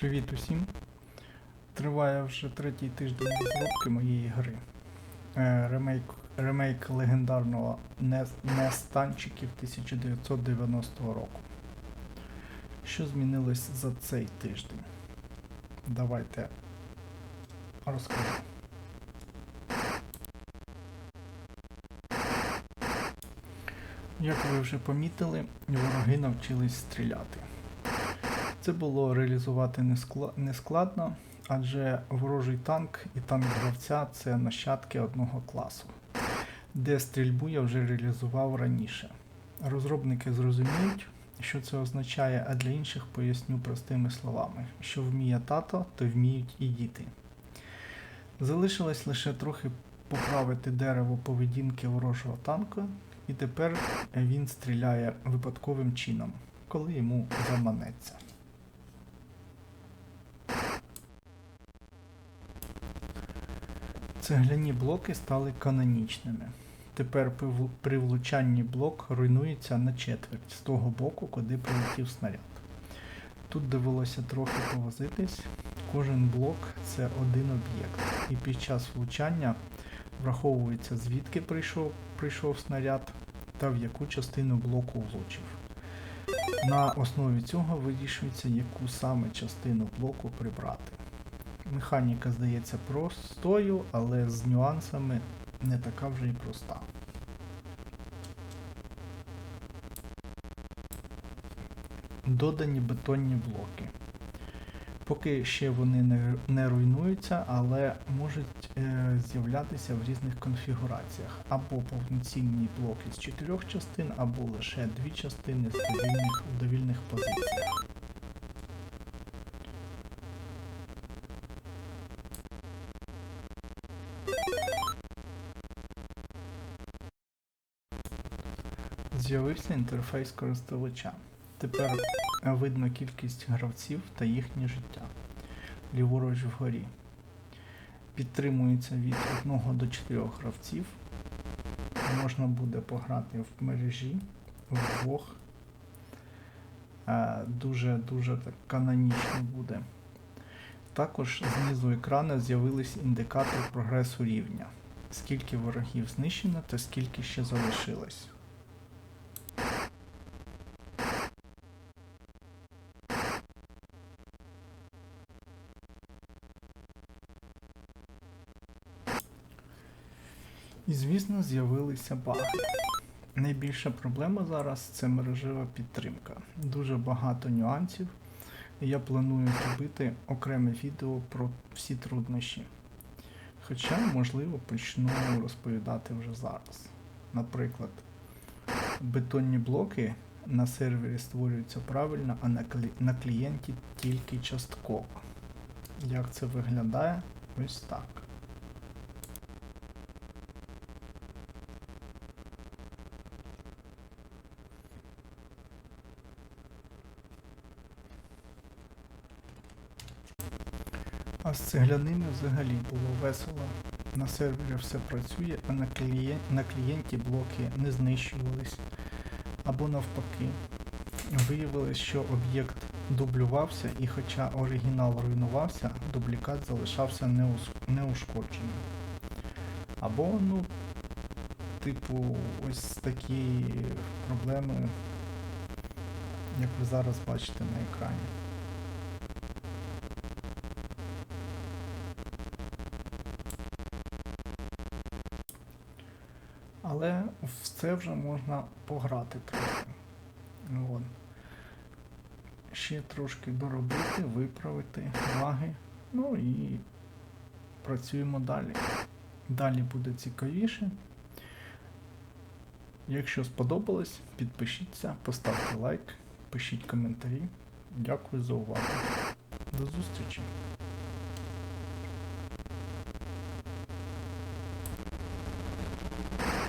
Привіт усім! Триває вже третій тиждень розробки моєї гри. Е, ремейк, ремейк легендарного Нестанчиків 1990 року. Що змінилось за цей тиждень? Давайте розкажу. Як ви вже помітили, вороги навчились стріляти. Це було реалізувати не скла- не складно, адже ворожий танк і танк гравця це нащадки одного класу, де стрільбу я вже реалізував раніше. Розробники зрозуміють, що це означає, а для інших поясню простими словами: що вміє тато, то вміють і діти. Залишилось лише трохи поправити дерево поведінки ворожого танка, і тепер він стріляє випадковим чином, коли йому заманеться. Цегляні блоки стали канонічними. Тепер при влучанні блок руйнується на четверть з того боку, куди прилетів снаряд. Тут довелося трохи повозитись. Кожен блок це один об'єкт, і під час влучання враховується звідки прийшов, прийшов снаряд та в яку частину блоку влучив. На основі цього вирішується, яку саме частину блоку прибрати. Механіка здається простою, але з нюансами не така вже і проста. Додані бетонні блоки. Поки ще вони не, руйнуються, але можуть е, з'являтися в різних конфігураціях. Або повноцінні блоки з чотирьох частин, або лише дві частини з довільних, довільних позиціях. З'явився інтерфейс користувача. Тепер видно кількість гравців та їхнє життя. Ліворуч вгорі. Підтримується від 1 до 4 гравців. Можна буде пограти в мережі вдвох. Дуже-дуже так канонічно буде. Також знизу екрану з'явились індикатор прогресу рівня. Скільки ворогів знищено та скільки ще залишилось. І звісно, з'явилися баги. Найбільша проблема зараз це мережева підтримка. Дуже багато нюансів. Я планую зробити окреме відео про всі труднощі. Хоча, можливо, почну розповідати вже зараз. Наприклад, бетонні блоки на сервері створюються правильно, а на, клі... на клієнті тільки частково. Як це виглядає? Ось так. А з цегляними взагалі було весело. На сервері все працює, а на, клієн... на клієнті блоки не знищувались. Або навпаки. Виявилось, що об'єкт дублювався, і хоча оригінал руйнувався, дублікат залишався неус... неушкодженим. Або, ну, типу, ось такі проблеми, як ви зараз бачите на екрані. Але в це вже можна пограти трохи. От. Ще трошки доробити, виправити ваги. Ну і працюємо далі. Далі буде цікавіше. Якщо сподобалось, підпишіться, поставте лайк, пишіть коментарі. Дякую за увагу. До зустрічі!